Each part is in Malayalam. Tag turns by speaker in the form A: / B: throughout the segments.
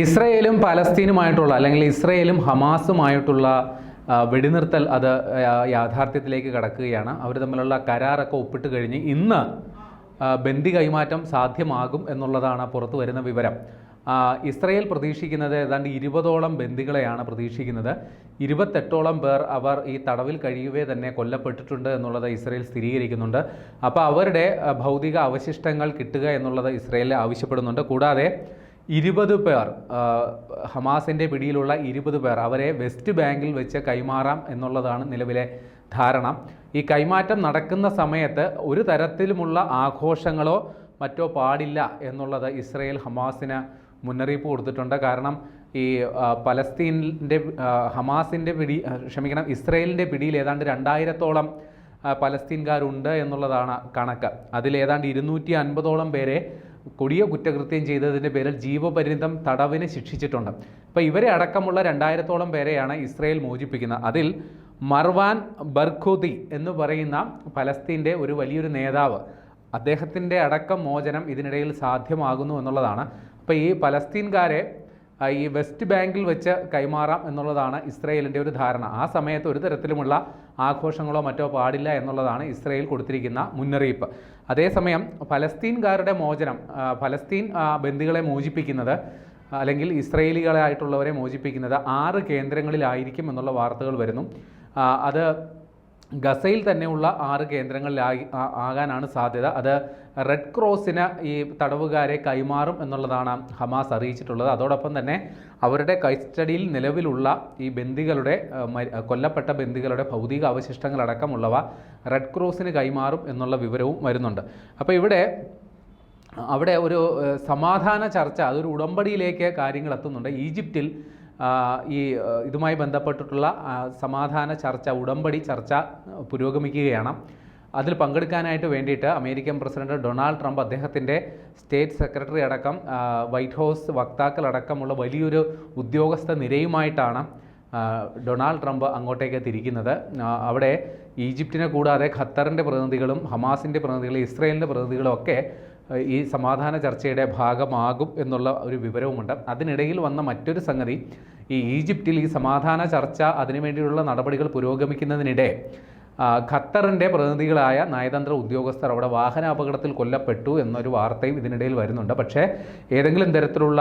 A: ഇസ്രയേലും പലസ്തീനുമായിട്ടുള്ള അല്ലെങ്കിൽ ഇസ്രയേലും ഹമാസുമായിട്ടുള്ള വെടിനിർത്തൽ അത് യാഥാർത്ഥ്യത്തിലേക്ക് കടക്കുകയാണ്. അവർ തമ്മിലുള്ള കരാറൊക്കെ ഒപ്പിട്ട് കഴിഞ്ഞ് ഇന്ന് ബന്ദി കൈമാറ്റം സാധ്യമാകും എന്നുള്ളതാണ് പുറത്തു വരുന്ന വിവരം. ഇസ്രയേൽ പ്രതീക്ഷിക്കുന്നത് ഏതാണ്ട് ഇരുപതോളം ബന്ദികളെയാണ് പ്രതീക്ഷിക്കുന്നത്. ഇരുപത്തെട്ടോളം പേർ അവർ ഈ തടവിൽ കഴിയവേ തന്നെ കൊല്ലപ്പെട്ടിട്ടുണ്ട് എന്നുള്ളത് ഇസ്രയേൽ സ്ഥിരീകരിക്കുന്നുണ്ട്. അപ്പോൾ അവരുടെ ഭൗതിക അവശിഷ്ടങ്ങൾ കിട്ടുക എന്നുള്ളത് ഇസ്രയേൽ ആവശ്യപ്പെടുന്നുണ്ട്. കൂടാതെ ഇരുപത് പേർ ഹമാസിന്റെ പിടിയിലുള്ള ഇരുപത് പേർ അവരെ വെസ്റ്റ് ബാങ്കിൽ വെച്ച് കൈമാറാം എന്നുള്ളതാണ് നിലവിലെ ധാരണ. ഈ കൈമാറ്റം നടക്കുന്ന സമയത്ത് ഒരു തരത്തിലുമുള്ള ആഘോഷങ്ങളോ മറ്റോ പാടില്ല എന്നുള്ളത് ഇസ്രയേൽ ഹമാസിന് മുന്നറിയിപ്പ് കൊടുത്തിട്ടുണ്ട്. കാരണം ഈ പലസ്തീനിന്റെ ഹമാസിന്റെ പിടി ക്ഷമിക്കണം ഇസ്രയേലിന്റെ പിടിയിൽ ഏതാണ്ട് രണ്ടായിരത്തോളം പലസ്തീൻകാരുണ്ട് എന്നുള്ളതാണ് കണക്ക്. അതിൽ ഏതാണ്ട് ഇരുന്നൂറ്റി അൻപതോളം പേരെ കൊടിയ കുറ്റകൃത്യം ചെയ്തതിന്റെ പേരിൽ ജീവപര്യന്തം തടവിന് ശിക്ഷിച്ചിട്ടുണ്ട്. അപ്പോൾ ഇവരെ അടക്കമുള്ള രണ്ടായിരത്തോളം പേരെയാണ് ഇസ്രയേൽ മോചിപ്പിക്കുന്നത്. അതിൽ മർവാൻ ബർഖുദി എന്ന് പറയുന്ന ഫലസ്തീന്റെ ഒരു വലിയൊരു നേതാവ് അദ്ദേഹത്തിന്റെ അടക്കം മോചനം ഇതിനിടയിൽ സാധ്യമാകുന്നു എന്നുള്ളതാണ്. അപ്പോൾ ഈ പലസ്തീൻകാരെ ആ, ഈ വെസ്റ്റ് ബാങ്കിൽ വെച്ച് കൈമാറാം എന്നുള്ളതാണ് ഇസ്രയേലിന്റെ ഒരു ധാരണ. ആ സമയത്ത് ഒരു തരത്തിലുമുള്ള ആഘോഷങ്ങളോ മറ്റോ പാടില്ല എന്നുള്ളതാണ് ഇസ്രയേൽ കൊടുത്തിരിക്കുന്ന മുന്നറിയിപ്പ്. അതേസമയം ഫലസ്തീൻകാരുടെ മോചനം ഫലസ്തീൻ ബന്ദികളെ മോചിപ്പിക്കുന്നത് അല്ലെങ്കിൽ ഇസ്രയേലികളായിട്ടുള്ളവരെ മോചിപ്പിക്കുന്നത് ആറ് കേന്ദ്രങ്ങളിലായിരിക്കും എന്നുള്ള വാർത്തകൾ വരുന്നു. അത് ഗസയിൽ തന്നെയുള്ള ആറ് കേന്ദ്രങ്ങളിലായി ആകാനാണ് സാധ്യത. അത് റെഡ് ക്രോസിന് ഈ തടവുകാരെ കൈമാറും എന്നുള്ളതാണ് ഹമാസ് അറിയിച്ചിട്ടുള്ളത്. അതോടൊപ്പം തന്നെ അവരുടെ കസ്റ്റഡിയിൽ നിലവിലുള്ള ഈ ബന്ദികളുടെ കൊല്ലപ്പെട്ട ബന്ദികളുടെ ഭൗതിക അവശിഷ്ടങ്ങളടക്കമുള്ളവ റെഡ് ക്രോസിന് കൈമാറും എന്നുള്ള വിവരവും വരുന്നുണ്ട്. അപ്പോൾ ഇവിടെ അവിടെ ഒരു സമാധാന ചർച്ച അതൊരു ഉടമ്പടിയിലേക്ക് കാര്യങ്ങൾ എത്തുന്നുണ്ട്. ഈജിപ്തിൽ ഈ ഇതുമായി ബന്ധപ്പെട്ടിട്ടുള്ള സമാധാന ചർച്ച ഉടമ്പടി ചർച്ച പുരോഗമിക്കുകയാണ്. അതിൽ പങ്കെടുക്കാനായിട്ട് വേണ്ടിയിട്ട് അമേരിക്കൻ പ്രസിഡന്റ് ഡൊണാൾഡ് ട്രംപ് അദ്ദേഹത്തിന്റെ സ്റ്റേറ്റ് സെക്രട്ടറി അടക്കം വൈറ്റ് ഹൗസ് വക്താക്കളടക്കമുള്ള വലിയൊരു ഉദ്യോഗസ്ഥ നിരയുമായിട്ടാണ് ഡൊണാൾഡ് ട്രംപ് അങ്ങോട്ടേക്ക് തിരിക്കുന്നത്. അവിടെ ഈജിപ്തിനെ കൂടാതെ ഖത്തറിന്റെ പ്രതിനിധികളും ഹമാസിന്റെ പ്രതിനിധികളും ഇസ്രയേലിന്റെ പ്രതിനിധികളും ഒക്കെ ഈ സമാധാന ചർച്ചയുടെ ഭാഗമാകും എന്നുള്ള ഒരു വിവരവുമുണ്ട്. അതിനിടയിൽ വന്ന മറ്റൊരു സംഗതി ഈ ഈജിപ്തിൽ ഈ സമാധാന ചർച്ച അതിനുവേണ്ടിയുള്ള നടപടികൾ പുരോഗമിക്കുന്നതിനിടെ ഖത്തറിന്റെ പ്രതിനിധികളായ നയതന്ത്ര ഉദ്യോഗസ്ഥർ അവിടെ വാഹനാപകടത്തിൽ കൊല്ലപ്പെട്ടു എന്നൊരു വാർത്തയും ഇതിനിടയിൽ വരുന്നുണ്ട്. പക്ഷേ ഏതെങ്കിലും തരത്തിലുള്ള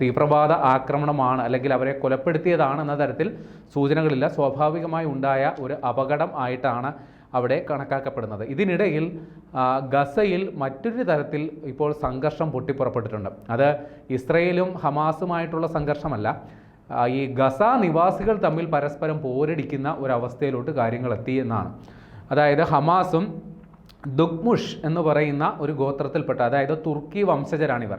A: തീവ്രവാദ ആക്രമണമാണ് അല്ലെങ്കിൽ അവരെ കൊലപ്പെടുത്തിയതാണ് എന്ന തരത്തിൽ സൂചനകളില്ല. സ്വാഭാവികമായി ഉണ്ടായ ഒരു അപകടം ആയിട്ടാണ് അവിടെ കണക്കാക്കപ്പെടുന്നത്. ഇതിനിടയിൽ ഗസയിൽ മറ്റൊരു തരത്തിൽ ഇപ്പോൾ സംഘർഷം പൊട്ടിപ്പുറപ്പെട്ടിട്ടുണ്ട്. അത് ഇസ്രയേലും ഹമാസുമായിട്ടുള്ള സംഘർഷമല്ല. ഈ ഗസ നിവാസികൾ തമ്മിൽ പരസ്പരം പോരടിക്കുന്ന ഒരവസ്ഥയിലോട്ട് കാര്യങ്ങൾ എത്തി എന്നാണ്. അതായത് ഹമാസും ദുഗ്മുഷ് എന്ന് പറയുന്ന ഒരു ഗോത്രത്തിൽപ്പെട്ട അതായത് തുർക്കി വംശജരാണിവർ.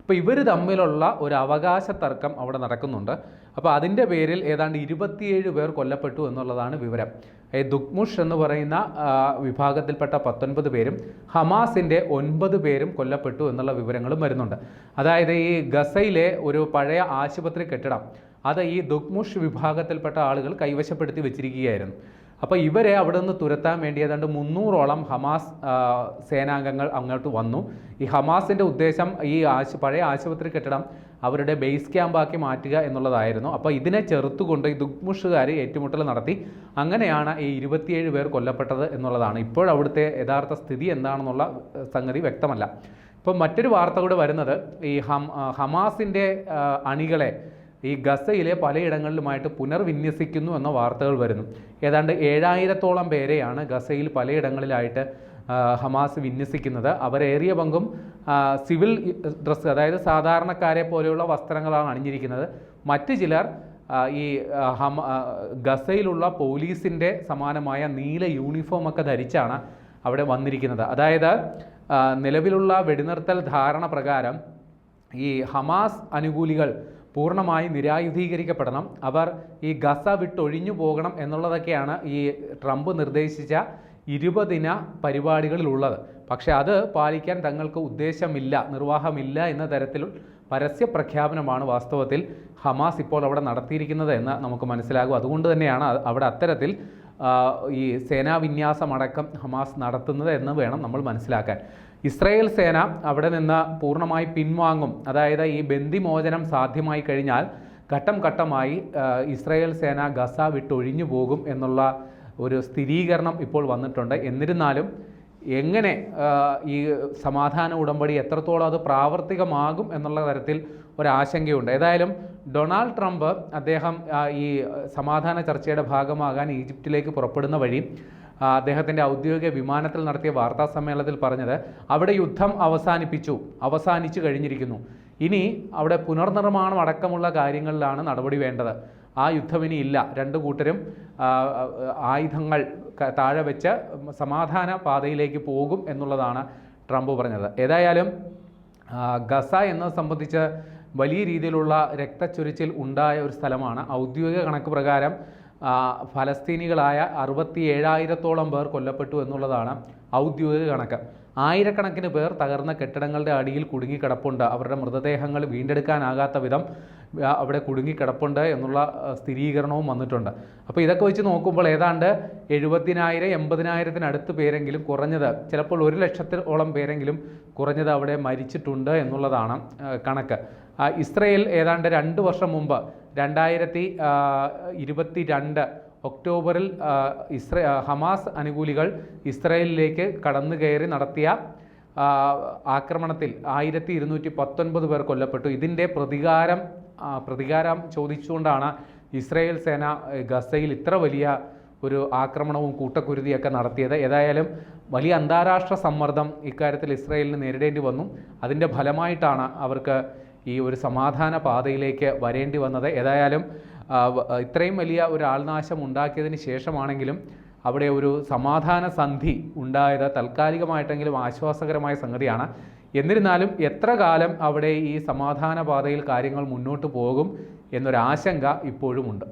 A: അപ്പോൾ ഇവർ തമ്മിലുള്ള ഒരു അവകാശ തർക്കം അവിടെ നടക്കുന്നുണ്ട്. അപ്പോൾ അതിന്റെ പേരിൽ ഏതാണ്ട് ഇരുപത്തിയേഴ് പേർ കൊല്ലപ്പെട്ടു എന്നുള്ളതാണ് വിവരം. ഈ ദുഗ്മുഷ് എന്ന് പറയുന്ന വിഭാഗത്തിൽപ്പെട്ട പത്തൊൻപത് പേരും ഹമാസിന്റെ ഒൻപത് പേരും കൊല്ലപ്പെട്ടു എന്നുള്ള വിവരങ്ങളും വരുന്നുണ്ട്. അതായത് ഈ ഗസയിലെ ഒരു പഴയ ആശുപത്രി കെട്ടിടം അത് ഈ ദുഗ്മുഷ് വിഭാഗത്തിൽപ്പെട്ട ആളുകൾ കൈവശപ്പെടുത്തി വെച്ചിരിക്കുകയായിരുന്നു. അപ്പോൾ ഇവരെ അവിടെ നിന്ന് തുരത്താൻ വേണ്ടി ഏതാണ്ട് മുന്നൂറോളം ഹമാസ് സേനാംഗങ്ങൾ അങ്ങോട്ട് വന്നു. ഈ ഹമാസിന്റെ ഉദ്ദേശം ഈ ആശു പഴയ ആശുപത്രി കെട്ടിടം അവരുടെ ബേസ് ക്യാമ്പാക്കി മാറ്റുക എന്നുള്ളതായിരുന്നു. അപ്പോൾ ഇതിനെ ചെറുത്തുകൊണ്ട് ഈ ദുഗ്മുഷുകാർ ഏറ്റുമുട്ടൽ നടത്തി. അങ്ങനെയാണ് ഈ ഇരുപത്തിയേഴ് പേർ കൊല്ലപ്പെട്ടത് എന്നുള്ളതാണ്. ഇപ്പോഴവിടുത്തെ യഥാർത്ഥ സ്ഥിതി എന്താണെന്നുള്ള സംഗതി വ്യക്തമല്ല. ഇപ്പം മറ്റൊരു വാർത്ത കൂടെ വരുന്നത് ഈ ഹം ഹമാസിന്റെ അണികളെ ഈ ഗസയിലെ പലയിടങ്ങളിലുമായിട്ട് പുനർവിന്യസിക്കുന്നു എന്ന വാർത്തകൾ വരുന്നു. ഏതാണ്ട് ഏഴായിരത്തോളം പേരെയാണ് ഗസയിൽ പലയിടങ്ങളിലായിട്ട് ഹമാസ് വിന്യസിക്കുന്നത്. അവരേറിയ പങ്കും സിവിൽ ഡ്രസ്സ് അതായത് സാധാരണക്കാരെ പോലെയുള്ള വസ്ത്രങ്ങളാണ് അണിഞ്ഞിരിക്കുന്നത്. മറ്റ് ചിലർ ഈ ഹമ ഗസയിലുള്ള പോലീസിന്റെ സമാനമായ നീല യൂണിഫോമൊക്കെ ധരിച്ചാണ് അവിടെ വന്നിരിക്കുന്നത്. അതായത് നിലവിലുള്ള വെടിനിർത്തൽ ധാരണ പ്രകാരം ഈ ഹമാസ് അനുകൂലികൾ പൂർണമായി നിരായുധീകരിക്കപ്പെടണം. അവർ ഈ ഗസ വിട്ടൊഴിഞ്ഞു പോകണം എന്നുള്ളതൊക്കെയാണ് ഈ ട്രംപ് നിർദ്ദേശിച്ച ഇരുപതിന പരിപാടികളിലുള്ളത്. പക്ഷേ അത് പാലിക്കാൻ തങ്ങൾക്ക് ഉദ്ദേശമില്ല നിർവാഹമില്ല എന്ന തരത്തിൽ പരസ്യ പ്രഖ്യാപനമാണ് വാസ്തവത്തിൽ ഹമാസ് ഇപ്പോൾ അവിടെ നടത്തിയിരിക്കുന്നത് എന്ന് നമുക്ക് മനസ്സിലാകും. അതുകൊണ്ട് തന്നെയാണ് അവിടെ അത്തരത്തിൽ ഈ സേനാവിന്യാസമടക്കം ഹമാസ് നടത്തുന്നത് എന്ന് വേണം നമ്മൾ മനസ്സിലാക്കാൻ. ഇസ്രായേൽ സേന അവിടെ നിന്ന് പൂർണമായി പിൻവാങ്ങും. അതായത് ഈ ബന്ദിമോചനം സാധ്യമായി കഴിഞ്ഞാൽ ഘട്ടം ഘട്ടമായി ഇസ്രയേൽ സേന ഗസ വിട്ടൊഴിഞ്ഞു പോകും എന്നുള്ള ഒരു സ്ഥിരീകരണം ഇപ്പോൾ വന്നിട്ടുണ്ട്. എന്നിരുന്നാലും എങ്ങനെ ഈ സമാധാന ഉടമ്പടി എത്രത്തോളം അത് പ്രാവർത്തികമാകും എന്നുള്ള തരത്തിൽ ഒരാശങ്കയുണ്ട്. ഏതായാലും ഡൊണാൾഡ് ട്രംപ് അദ്ദേഹം ഈ സമാധാന ചർച്ചയുടെ ഭാഗമാകാൻ ഈജിപ്തിലേക്ക് പുറപ്പെടുന്ന വഴി അദ്ദേഹത്തിന്റെ ഔദ്യോഗിക വിമാനത്തിൽ നടത്തിയ വാർത്താ സമ്മേളനത്തിൽ പറഞ്ഞത് അവിടെ യുദ്ധം അവസാനിപ്പിച്ചു അവസാനിച്ചു കഴിഞ്ഞിരിക്കുന്നു. ഇനി അവിടെ പുനർനിർമ്മാണം അടക്കമുള്ള കാര്യങ്ങളിലാണ് നടപടി വേണ്ടത്. ആ യുദ്ധം ഇനി ഇല്ല. രണ്ട് കൂട്ടരും ആയുധങ്ങൾ താഴെ വെച്ച് സമാധാന പാതയിലേക്ക് പോകും എന്നുള്ളതാണ് ട്രംപ് പറഞ്ഞത്. ഏതായാലും ഗസ എന്നത് സംബന്ധിച്ച് വലിയ രീതിയിലുള്ള രക്തച്ചൊരിച്ചിൽ ഉണ്ടായ ഒരു സ്ഥലമാണ്. ഔദ്യോഗിക കണക്ക് പ്രകാരം ഫലസ്തീനികളായ അറുപത്തി ഏഴായിരത്തോളം പേർ കൊല്ലപ്പെട്ടു എന്നുള്ളതാണ് ഔദ്യോഗിക കണക്ക്. ആയിരക്കണക്കിന് പേർ തകർന്ന കെട്ടിടങ്ങളുടെ അടിയിൽ കുടുങ്ങിക്കിടപ്പുണ്ട്. അവരുടെ മൃതദേഹങ്ങൾ വീണ്ടെടുക്കാനാകാത്ത വിധം അവിടെ കുടുങ്ങിക്കിടപ്പുണ്ട് എന്നുള്ള സ്ഥിരീകരണവും വന്നിട്ടുണ്ട്. അപ്പോൾ ഇതൊക്കെ വെച്ച് നോക്കുമ്പോൾ ഏതാണ്ട് എഴുപതിനായിരം എൺപതിനായിരത്തിനടുത്ത് പേരെങ്കിലും കുറഞ്ഞത് ചിലപ്പോൾ ഒരു ലക്ഷത്തോളം പേരെങ്കിലും കുറഞ്ഞത് അവിടെ മരിച്ചിട്ടുണ്ട് എന്നുള്ളതാണ് കണക്ക്. ഇസ്രയേൽ ഏതാണ്ട് രണ്ട് വർഷം മുമ്പ് രണ്ടായിരത്തി ഇരുപത്തി രണ്ട് ഒക്ടോബറിൽ ഇസ്രേ ഹമാസ് അനുകൂലികൾ ഇസ്രയേലിലേക്ക് കടന്നു കയറി നടത്തിയ ആക്രമണത്തിൽ ആയിരത്തി ഇരുന്നൂറ്റി പത്തൊൻപത് പേർ കൊല്ലപ്പെട്ടു. ഇതിന്റെ പ്രതികാരം പ്രതികാരം ചോദിച്ചുകൊണ്ടാണ് ഇസ്രയേൽ സേന ഗസയിൽ ഇത്ര വലിയ ഒരു ആക്രമണവും കൂട്ടക്കുരുതിയൊക്കെ നടത്തിയത്. ഏതായാലും വലിയ അന്താരാഷ്ട്ര സമ്മർദ്ദം ഇക്കാര്യത്തിൽ ഇസ്രയേലിന് നേരിടേണ്ടി വന്നു. അതിന്റെ ഫലമായിട്ടാണ് അവർക്ക് ഈ ഒരു സമാധാന പാതയിലേക്ക് വരേണ്ടി വന്നത്. ഏതായാലും ഇത്രയും വലിയ ഒരു ആൾനാശം ഉണ്ടാക്കിയതിന് ശേഷമാണെങ്കിലും അവിടെ ഒരു സമാധാന സന്ധി ഉണ്ടായത് താൽക്കാലികമായിട്ടെങ്കിലും ആശ്വാസകരമായ സംഗതിയാണ്. എന്നിരുന്നാലും എത്ര കാലം അവിടെ ഈ സമാധാന പാതയിൽ കാര്യങ്ങൾ മുന്നോട്ട് പോകും എന്നൊരാശങ്ക ഇപ്പോഴുമുണ്ട്.